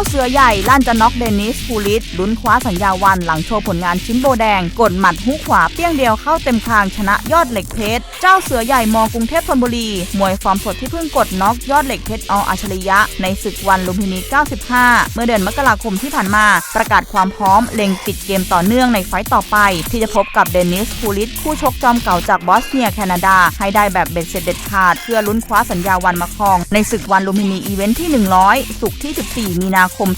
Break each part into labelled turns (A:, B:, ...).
A: าเสือใหญ่ลั่นจะน็อกเดนิสพูลิสลุ้นคว้าสัญญาวันหลังโชว์ผลงานชิ้นโบแดง กดหมัดฮุกขวาเปี้ยงเดียวเข้าเต็มคางชนะยอดเหล็กเพชร เจ้าเสือใหญ่มกรุงเทพธนบุรี มวยฟอร์มสดที่เพิ่งกดน็อกยอดเหล็กเพชรออัจฉริยะ ในศึกวันลุมพินี 95 เมื่อเดือนมกราคมที่ผ่านมา ประกาศความพร้อมเล็งปิดเกมต่อเนื่องในไฟต์ต่อไป ที่จะพบกับเดนิสพูลิสคู่ชกจอมเก่าจากบอสเนียแคนาดา ให้ได้แบบเบ็ดเสร็จเด็ดขาดเพื่อลุ้นคว้าสัญญาวันมาครอง ในศึกวันลุมพินีอีเวนท์ที่ 100 สุกที่ 14 มีนาคม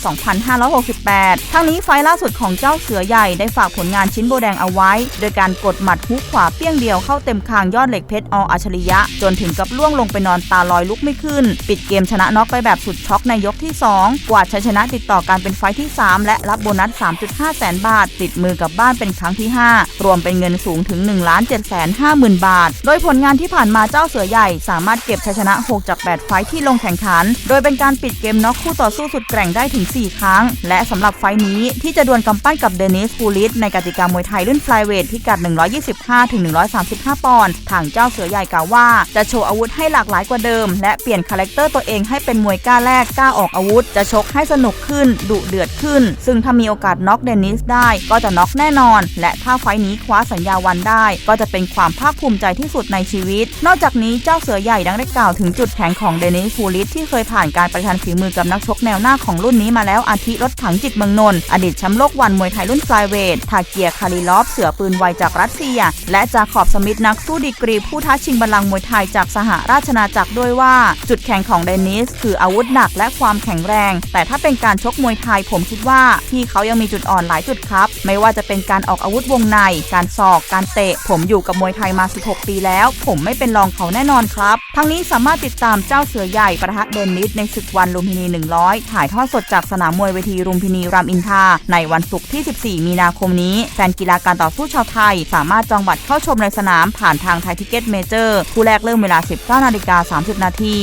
A: 2568 ทั้งนี้ไฟล์ล่าสุดของเจ้าเสือใหญ่ได้ฝากผลงานชิ้นโบแดงเอาไว้ โดยการกดหมัดฮุกขวาเปี้ยงเดียวเข้าเต็มคางยอดเหล็กเพชรออัจฉริยะ จนถึงกับล่วงลงไปนอนตาลอยลุกไม่ขึ้น ปิดเกมชนะน็อกไปแบบสุดช็อกในยกที่ 2 กวาดชัยชนะติดต่อกันเป็นไฟล์ที่ 3 และรับโบนัส 3.5 แสนบาท ติดมือกับบ้านเป็นครั้งที่ 5 รวมเป็นเงินสูงถึง1 7 5 0 0 0 0 บาท โดยผลงานที่ผ่านมาเจ้าเสือใหญ่ สามารถเก็บชัยชนะ 6 จาก 8 ไฟล์ที่ลงแข่งขัน โดยเป็นการปิดเกมน็อกคู่ต่อสู้สุดแกร่งได้ถึง 4 ครั้ง และสำหรับไฟนี้ที่จะดวลกำปั้นกับเดนิสฟูลิสในกติกามวยไทยรุ่นฟลายเวทพิกัด 125ถึง135 ปอนด์ทางเจ้าเสือใหญ่กล่าวว่า จะโชว์อาวุธให้หลากหลายกว่าเดิม และเปลี่ยนคาแรคเตอร์ตัวเองให้เป็นมวยกล้าแรกกล้าออกอาวุธ จะชกให้สนุกขึ้นดุเดือดขึ้น ซึ่งถ้ามีโอกาสน็อกเดนิสได้ก็จะน็อกแน่นอน และถ้าไฟนี้คว้าสัญญาวันได้ ก็จะเป็นความภาคภูมิใจที่สุดในชีวิต นอกจากนี้เจ้าเสือใหญ่ดังได้กล่าวถึงจุดแข็งของเดนิสฟูลิสที่เคยผ่านการประชันฝีมือกับนักชกแนวหน้าของรุ่นนี้มาแล้วอาทิรถถังจิตเมืองนนท์อดีตแชมป์โลกวันมวยไทยรุ่นฟลายเวททาเกียคาริลอฟ เสือปืนไวจากรัสเซีย และจาขอบสมิธนักสู้ดีกรี ผู้ท้าชิงบัลลังก์มวยไทยจากสหราชอาณาจักรด้วยว่า จุดแข็งของเดนิส คืออาวุธหนักและความแข็งแรง แต่ถ้าเป็นการชกมวยไทยผมคิดว่าพี่เขายังมีจุดอ่อนหลายจุดครับ ไม่ว่าจะเป็นการออกอาวุธวงใน การศอก การเตะ ผมอยู่กับมวยไทยมา 16 ปีแล้ว ผมไม่เป็นรองเขาแน่นอนครับ ทั้งนี้สามารถติดตามเจ้าเสือใหญ่ประทะเดนิสในศึกวันลุมพินี 100 ถ่ายทอดสดจากสนามมวยเวทีรุมพินีรามอินทาในวันศุกร์ที่ 14 มีนาคมนี้ แฟนกีฬาการต่อสู้ชาวไทย สามารถจองบัตรเข้าชมในสนามผ่านทางไทยทิเก็ตเมเจอร์ คู่แรกเริ่มเวลา 19นาฬิกา30 นาที